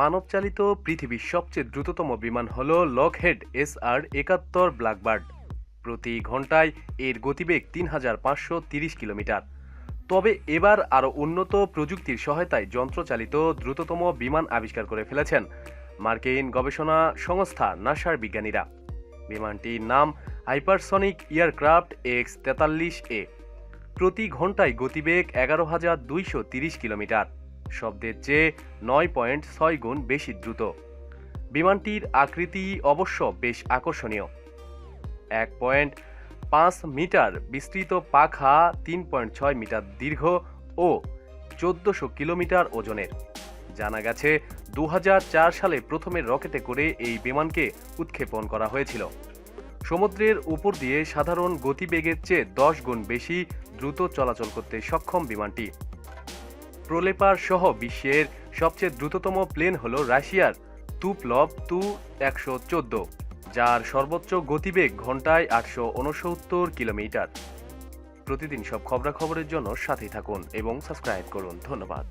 মানবচালিত পৃথিবীর সবচেয়ে দ্রুততম বিমান হল লকহেড এস আর একাত্তর ব্ল্যাকবার্ড। প্রতি ঘন্টায় এর গতিবেগ তিন হাজার পাঁচশো তিরিশ কিলোমিটার। তবে এবার আরও উন্নত প্রযুক্তির সহায়তায় যন্ত্রচালিত দ্রুততম বিমান আবিষ্কার করে ফেলেছেন মার্কিন গবেষণা সংস্থা নাসার বিজ্ঞানীরা। বিমানটির নাম হাইপারসনিক এয়ারক্রাফট এক্স তেতাল্লিশ এ। প্রতি ঘন্টায় গতিবেগ এগারো হাজার দুইশো তিরিশ কিলোমিটার। শব্দের চেয়ে নয় পয়েন্ট ছয় গুণ বেশি দ্রুত। বিমানটির আকৃতি অবশ্য বেশ আকর্ষণীয়। এক পয়েন্ট পাঁচ মিটার বিস্তৃত পাখা, তিন পয়েন্ট ছয় মিটার দীর্ঘ ও চোদ্দশো কিলোমিটার ওজনের। জানা গেছে দু হাজার চার সালে প্রথমে রকেটে করে এই বিমানকে উৎক্ষেপণ করা হয়েছিল। সমুদ্রের উপর দিয়ে সাধারণ গতিবেগের চেয়ে দশ গুণ বেশি দ্রুত চলাচল করতে সক্ষম বিমানটি। প্রলেপার সহ বিশ্বের সবচেয়ে দ্রুততম প্লেন হল রাশিয়ার তুপলব তু একশো চোদ্দ, যার সর্বোচ্চ গতিবেগ ঘন্টায় আটশো উনসত্তর কিলোমিটার। প্রতিদিন সব খবরাখবরের জন্য সাথেই থাকুন এবং সাবস্ক্রাইব করুন। ধন্যবাদ।